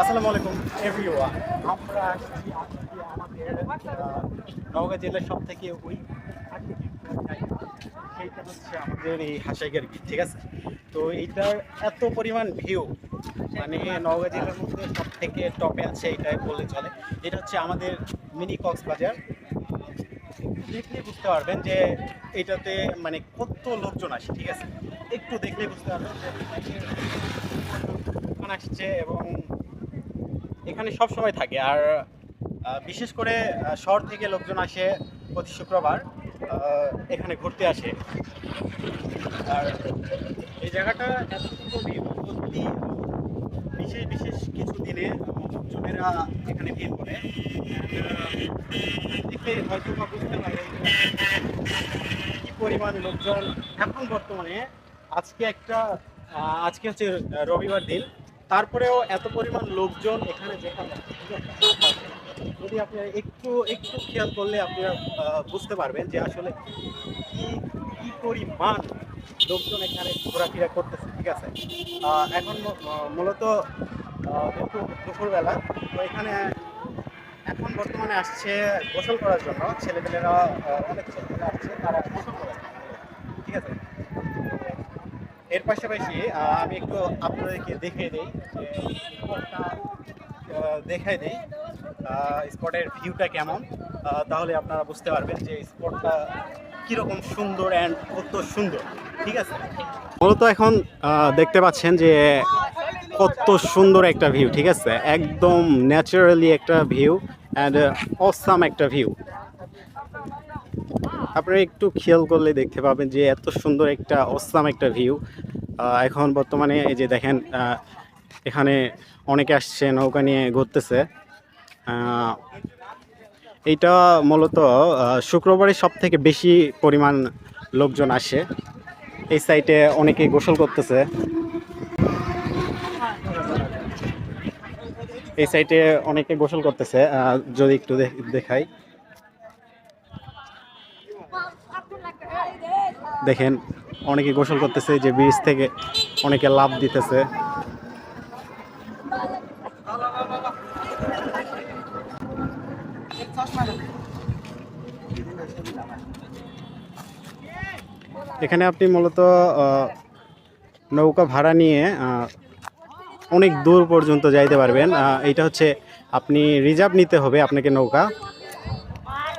আসসালামু আলাইকুম আমরা আমাদের জেলার সব থেকে হচ্ছে আমাদের এই ঠিক আছে? তো এইটার এত পরিমাণ ভিউ মানে নওগাঁ জেলার মধ্যে সব থেকে টপে আছে এটাই বললে চলে। এটা হচ্ছে আমাদের মিনি কক্সবাজার। দেখলে বুঝতে পারবেন যে এটাতে মানে কত লোকজন আসে, ঠিক আছে? একটু দেখলে বুঝতে পারবেন আসছে এবং এখানে সব সময় থাকে। আর বিশেষ করে শহর থেকে লোকজন আসে প্রতি শুক্রবার এখানে ঘুরতে আসে। আর এই জায়গাটা এত সত্যি বিশেষ বিশেষ কিছু দিনে লোকজনেরা এখানে ভিড় করে। দেখে হয়তো বা বুঝতে পারে কি পরিমাণ লোকজন এখন বর্তমানে। আজকে একটা আজকে হচ্ছে রবিবার দিন। তারপরেও এত পরিমাণ লোকজন এখানে যাচ্ছে যদি আপনি একটু একটু খেয়াল করলে আপনি বুঝতে পারবেন যে আসলে কি কি পরিমাণ লোকজন এখানে ঘোরাফেরা করতেছে, ঠিক আছে? এখন মূলত দুপুর দুপুরবেলা। তো এখানে এখন বর্তমানে আসছে গোসল করার জন্য। ছেলেপেলেরা অনেক ছেলেপেলে আসছে, তারা গোসল জন্য। ঠিক আছে? এর পাশাপাশি আমি একটু আপনাদেরকে দেখিয়ে দিই দেখাই দিই স্পটের ভিউটা কেমন। তাহলে আপনারা বুঝতে পারবেন যে স্পটটা কীরকম সুন্দর অ্যান্ড কত সুন্দর, ঠিক আছে? মূলত এখন দেখতে পাচ্ছেন যে কত সুন্দর একটা ভিউ, ঠিক আছে? একদম ন্যাচারালি একটা ভিউ অ্যান্ড অসাম একটা ভিউ। আপনারা একটু খেয়াল করলে দেখতে পাবেন যে এত সুন্দর একটা অসাম একটা ভিউ এখন বর্তমানে এই যে দেখেন এখানে অনেকে আসছে, নৌকা নিয়ে ঘুরতেছে। এইটা মূলত শুক্রবারে সব থেকে বেশি পরিমাণ লোকজন আসে। এই সাইটে অনেকে গোসল করতেছে। এই সাইটে অনেকে গোসল করতেছে। যদি একটু দেখাই। দেখেন, অনেকে গোসল করতেছে, যে ব্রিজ থেকে অনেকে লাভ দিতেছে। এখানে আপনি মূলত নৌকা ভাড়া নিয়ে অনেক দূর পর্যন্ত যাইতে পারবেন। এইটা হচ্ছে, আপনি রিজার্ভ নিতে হবে আপনাকে নৌকা।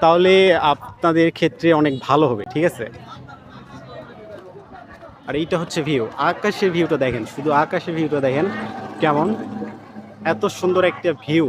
তাহলে আপনাদের ক্ষেত্রে অনেক ভালো হবে, ঠিক আছে? আর এইটা হচ্ছে ভিউ। আকাশের ভিউটা দেখেন, শুধু আকাশের ভিউটা দেখেন, কেমন? এত সুন্দর একটা ভিউ।